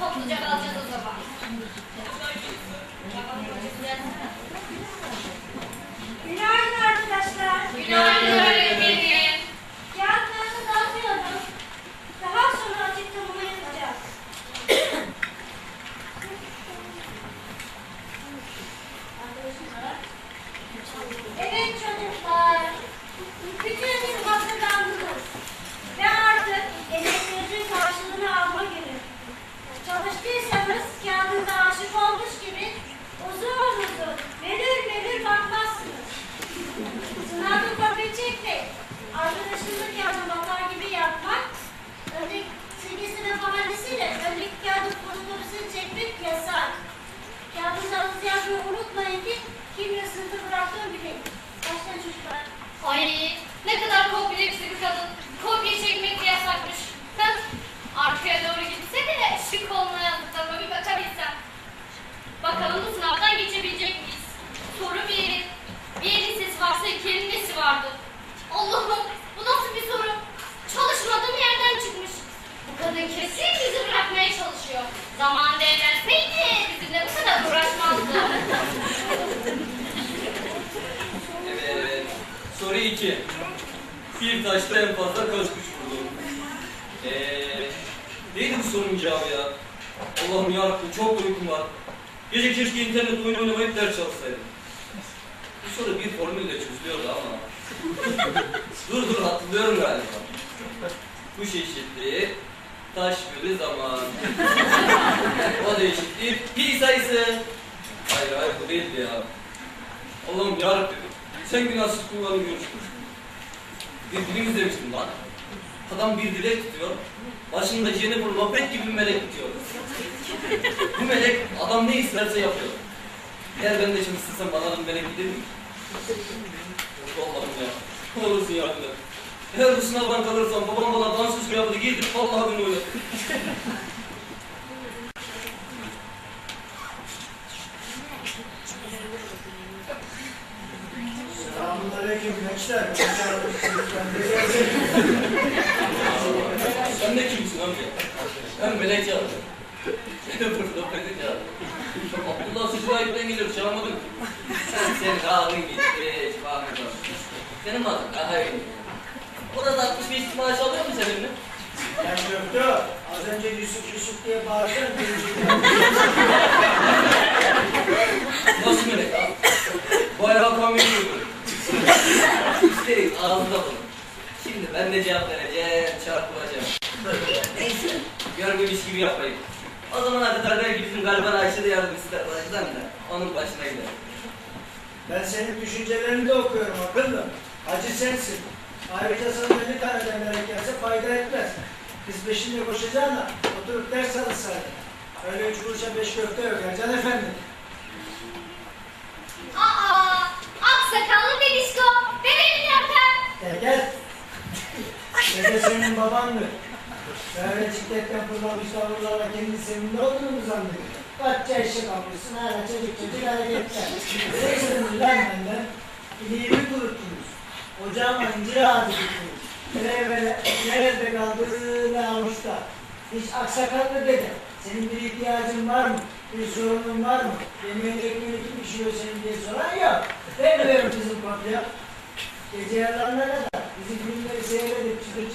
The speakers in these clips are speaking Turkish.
topluca kalacağız o zaman. Günaydın çocuklar. Ay ne kadar kompleksli bir kadın. Kopya çekmek de yasakmış. Ben arkaya doğru gitse de şık olma yazdıklarıma bir bakabilsem. Bakalım bu sınavdan geçebilecek miyiz? Soru bir. Bir lisesi varsa iki elin nesi vardı? Allah'ım bu nasıl bir soru? Çalışmadığım yerden çıkmış. Bu kadın kesin bizi bırakmaya çalışıyor. Zamanında evlenseydi bizimle bu kadar uğraşmazdı. Evet. Soru 2. Bir taşta en fazla kaç kuş vurdu? Eee... Neydi bu sorunun cevabı ya? Allah'ım yarabbim çok uykum var. Gece keşke internet oyunu oynamayıp ders çalışsaydım. Bu soru bir formülle çözülüyordu ama. dur dur hatırlıyorum galiba. Kuş eşitliği taş bölü zaman. o da eşitliği pi sayısı. Hayır hayır bu değildi ya. Allah'ım yarabbim sen günahsız kullanmıyorsun. Bir film izlemiştim lan. Adam bir dilek tutuyor. Başında Jennifer Lopez gibi bir melek tutuyor. Bu melek adam ne isterse yapıyor. Eğer ben de şimdi istesem bir melek gider mi? Olmadım ya. Ne olursun et. Eğer bu sınavdan kalırsam babam bana dansöz kıyafeti giydirip vallahi beni Selamünaleyküm gençler. Sen de kimsin amca? Ben melek çağırdım. Jennifer Lopez'i çağırdım. Abdullah Sıcılayip'ten geliyor çağırmadım ki. Sen senin ağrın gitti. Şifanı Senin mi adın? Aha öyle. O da 65 maaş alıyor mu seninle? Ben Göktuğ. Az önce Yusuf Yusuf diye bağırsan Nasıl melek abi? Bayağı kamyon yürüyor. Üstelik ağzında bulun. Şimdi ben de cevap vereceğim, çarpılacağım. Neyse, görmemiş gibi yapmayın. O zamana kadar belki bizim galiba Ayşe'de yardım ister olacağım da onun başına gider. Ben senin düşüncelerini de okuyorum akıllım. Hacı sensin. Ayrıca sana 50 tane de melek gelse fayda etmez. Kız peşinde koşacağına oturup ders alırsaydın. Öyle üç kuruşa beş köfte yok Ercan Efendi. Dede senin babandır. Böyle cikletten fırlamış tavırlarla kendi sevimli olduğunu zannediyor? Kaç yaşa kalmışsın hala çocuk çocuk hareketler. Ne istediniz lan benden? İliğimi kuruttunuz. Ocağıma incir ağacı diktunuz. Nerede, nerede kaldı ne avuçta? Hiç aksakallı dede. Senin bir ihtiyacın var mı? Bir sorunun var mı? Yemeğin ekmeğini kim pişiriyor senin diye soran yok. Vermiyorum kızım kopya. Gece yarılarına kadar bizi filmleri seyredip çıtır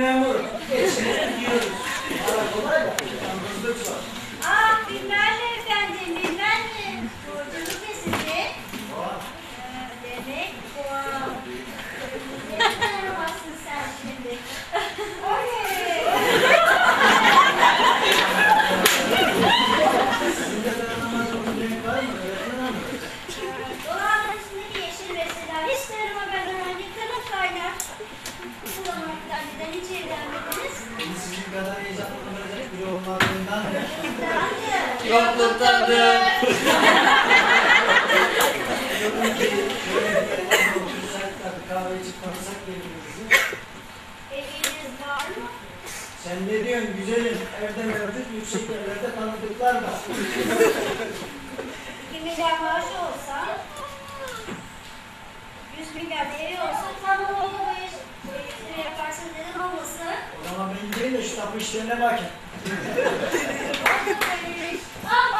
memur. Geçin gidiyoruz. Var mı? Sen ne diyorsun güzelim? Evde mevcut yüksek yerlerde tanıdıklar var. 2 milyar maaşı olsa 100 milyar değeri olsa tam oldu Gideyim de şu tapu işlerine. Ama